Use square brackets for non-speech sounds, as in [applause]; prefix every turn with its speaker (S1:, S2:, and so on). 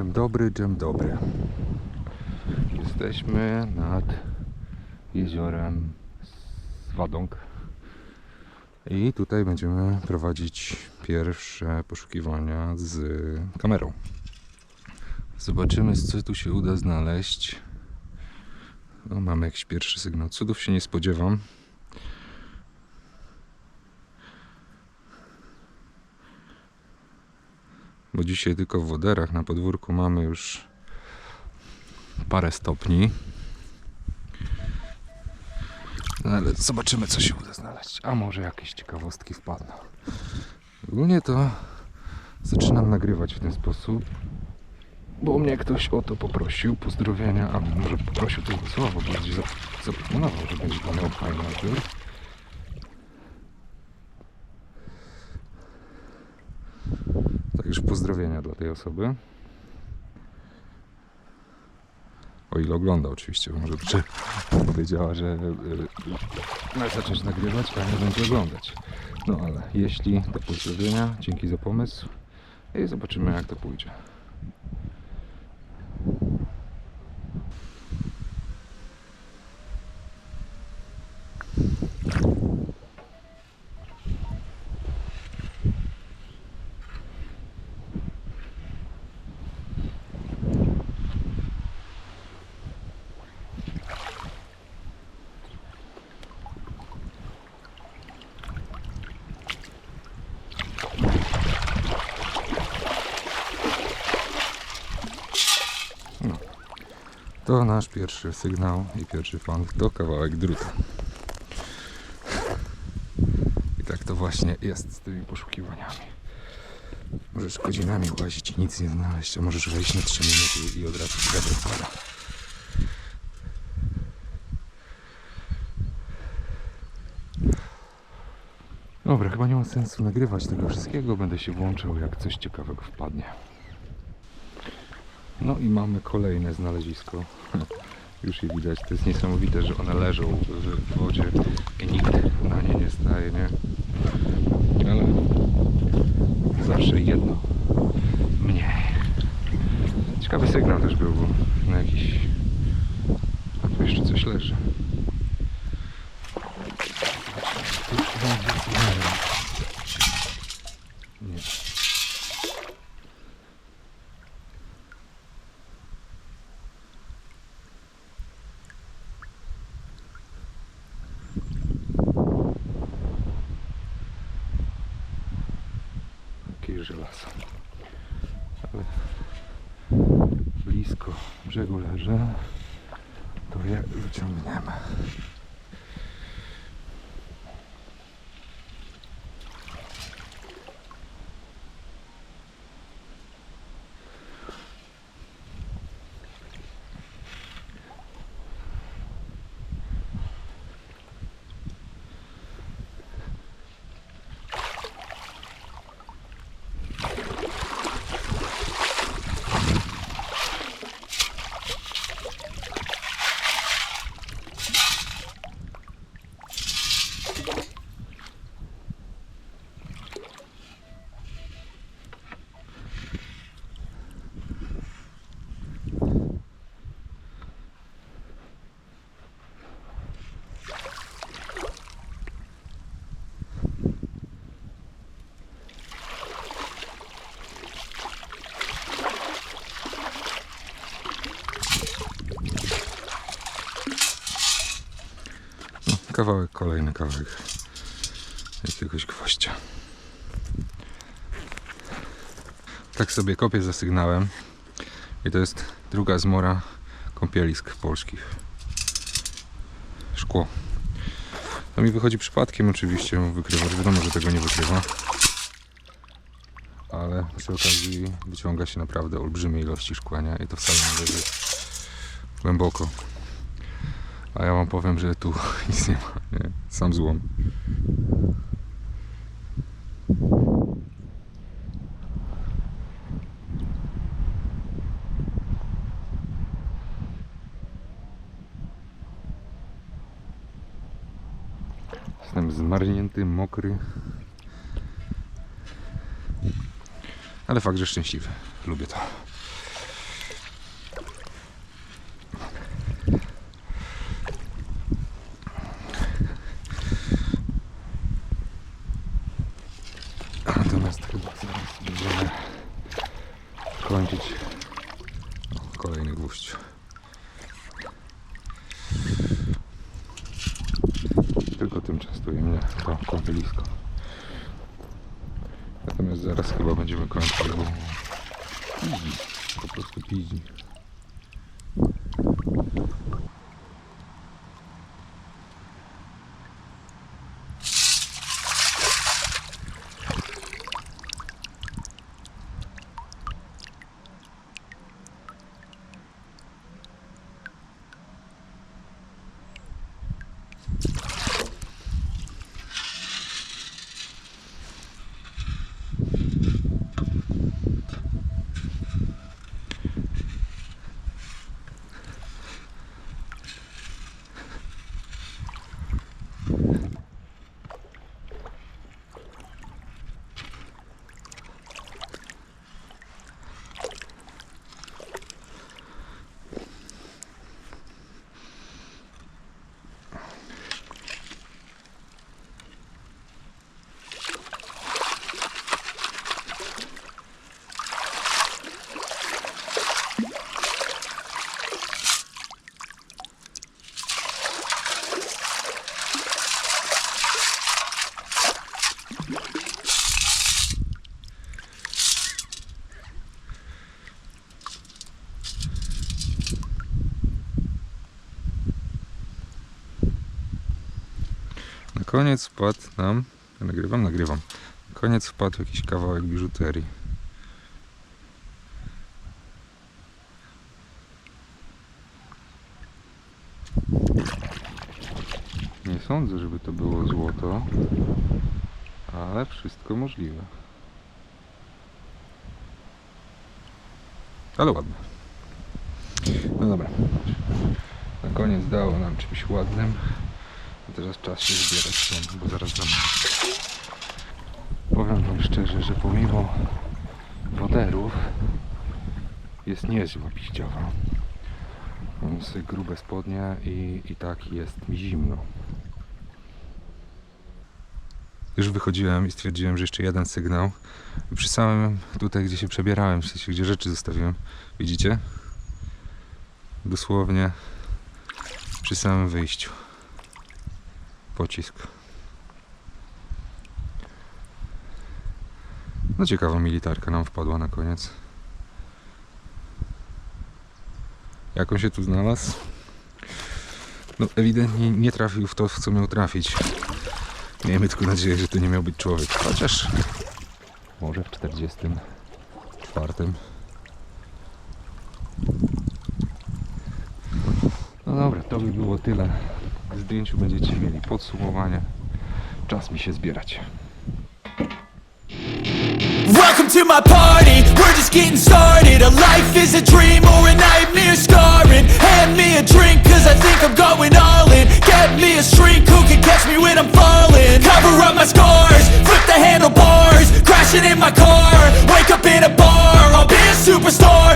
S1: Dżem dobry, dżem dobry. Jesteśmy nad jeziorem Swadąg. I tutaj będziemy prowadzić pierwsze poszukiwania z kamerą. Zobaczymy, co tu się uda znaleźć. No, mamy jakiś pierwszy sygnał. Cudów się nie spodziewam. Bo dzisiaj tylko w woderach na podwórku mamy już parę stopni. No ale zobaczymy, co się uda znaleźć. A może jakieś ciekawostki wpadną. Ogólnie to zaczynam nagrywać w ten sposób, bo mnie ktoś o to poprosił. Pozdrowienia, a może poprosił tego słowa, bardziej zap- zaproponował, że będzie miał fajny odbiór. Pozdrowienia dla tej osoby. O ile ogląda oczywiście, może czy powiedziała, że y, ma zacząć nagrywać, a nie będzie oglądać. No ale jeśli to pozdrowienia, dzięki za pomysł i zobaczymy jak to pójdzie. To nasz pierwszy sygnał i pierwszy fan to kawałek druta. I tak to właśnie jest z tymi poszukiwaniami. Możesz godzinami łazić i nic nie znaleźć, a możesz wejść na 3 minuty i od razu srebro wpada. Dobra, chyba nie ma sensu nagrywać tego wszystkiego. Będę się włączał, jak coś ciekawego wpadnie. No i mamy kolejne znalezisko. [laughs] Już je widać. To jest niesamowite, że one leżą w wodzie i nikt na nie nie staje, nie? Ale zawsze jedno mniej. Ciekawy sygnał też był, bo na jakiś... A tu jeszcze coś leży. Nie Jakieś żelazo. Ale blisko brzegu leży, to je wyciągniemy. No, kawałek, kolejny kawałek jakiegoś gwoździa. Tak sobie kopię za sygnałem. I to jest druga zmora kąpielisk polskich. Szkło. To mi wychodzi przypadkiem oczywiście wykrywacz. Wiadomo, że tego nie wykrywa. Ale przy okazji wyciąga się naprawdę olbrzymie ilości szkła, nie? I to wcale nie leży głęboko. A ja wam powiem, że tu [laughs] nic nie ma, nie? Sam złom. Jestem zmarznięty, mokry. Ale fakt, że szczęśliwy. Lubię to. Natomiast chyba zaraz będziemy kończyć kolejny gwóźdź. Tylko tym częstuje mnie to kąpielisko. Natomiast zaraz chyba będziemy kończyć, bo piździ, po prostu piździ. Na koniec wpadł nam. Ja nagrywam, nagrywam. Na koniec wpadł jakiś kawałek biżuterii. Nie sądzę, żeby to było złoto, ale wszystko możliwe. Ale ładne. No dobra. Na koniec dało nam czymś ładnym. Teraz czas się zbierać bo zaraz za Powiem wam szczerze, że pomimo woderów jest niezła piździowa. Mam sobie grube spodnie i, i tak jest mi zimno. Już wychodziłem i stwierdziłem, że jeszcze jeden sygnał. Przy samym tutaj, gdzie się przebierałem, w sensie, gdzie rzeczy zostawiłem, widzicie? Dosłownie przy samym wyjściu pocisk. No ciekawa militarka nam wpadła na koniec. Jak on się tu znalazł? No ewidentnie nie trafił w to, w co miał trafić. Miejmy tylko nadzieję, że to nie miał być człowiek. Chociaż może w 44. No dobra, to by było tyle. Zdjęciu będziecie mieli podsumowanie. Czas mi się zbierać.
S2: Welcome to my party, we're just getting started A life is a dream